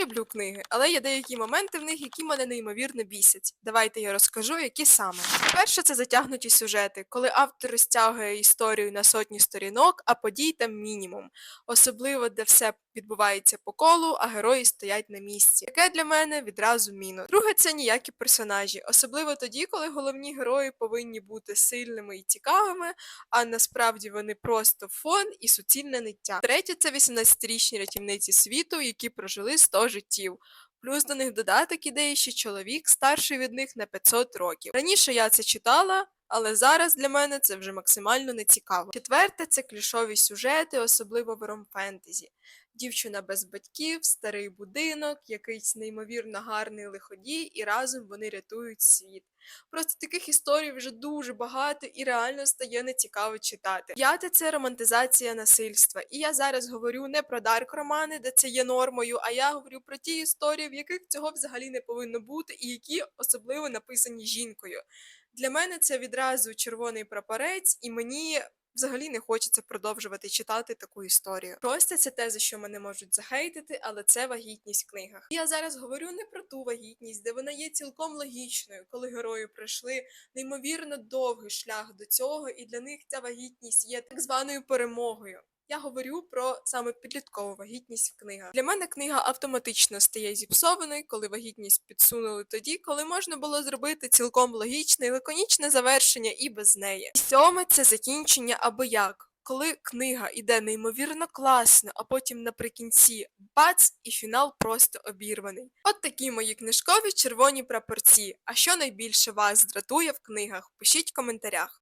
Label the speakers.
Speaker 1: люблю книги, але є деякі моменти в них, які мене неймовірно бісять. Давайте я розкажу, які саме. Перше, це затягнуті сюжети, коли автор розтягує історію на сотні сторінок, а подій там мінімум. Особливо, де все відбувається по колу, а герої стоять на місці. Таке для мене відразу мінус. Друге, це ніякі персонажі, особливо тоді, коли головні герої повинні бути сильними і цікавими, а насправді вони просто фон і суцільне ниття. Третє, це 18-річні рятівниці світу, які прожили 100 життів. Плюс до них додаток ідеї, що чоловік старший від них на 500 років. Раніше я це читала, але зараз для мене це вже максимально нецікаво. Четверте це клішові сюжети, особливо в ром-фентезі. Дівчина без батьків, старий будинок, якийсь неймовірно гарний лиходій, і разом вони рятують світ. Просто таких історій вже дуже багато і реально стає нецікаво читати. П'яте це романтизація насильства. І я зараз говорю не про дарк романи, де це є нормою, а я говорю про ті історії, в яких цього взагалі не повинно бути, і які особливо написані жінкою. Для мене це відразу червоний прапорець, і мені взагалі не хочеться продовжувати читати таку історію. Шосте це те, за що мене можуть захейтити, але це вагітність в книгах. Я зараз говорю не про ту вагітність, де вона є цілком логічною, коли герої пройшли неймовірно довгий шлях до цього, і для них ця вагітність є так званою перемогою. Я говорю про саме підліткову вагітність в книгах. Для мене книга автоматично стає зіпсованою, коли вагітність підсунули тоді, коли можна було зробити цілком логічне і лаконічне завершення і без неї. І сьоме це закінчення або як. Коли книга іде неймовірно класно, а потім наприкінці бац, і фінал просто обірваний. От такі мої книжкові червоні прапорці. А що найбільше вас дратує в книгах? Пишіть в коментарях.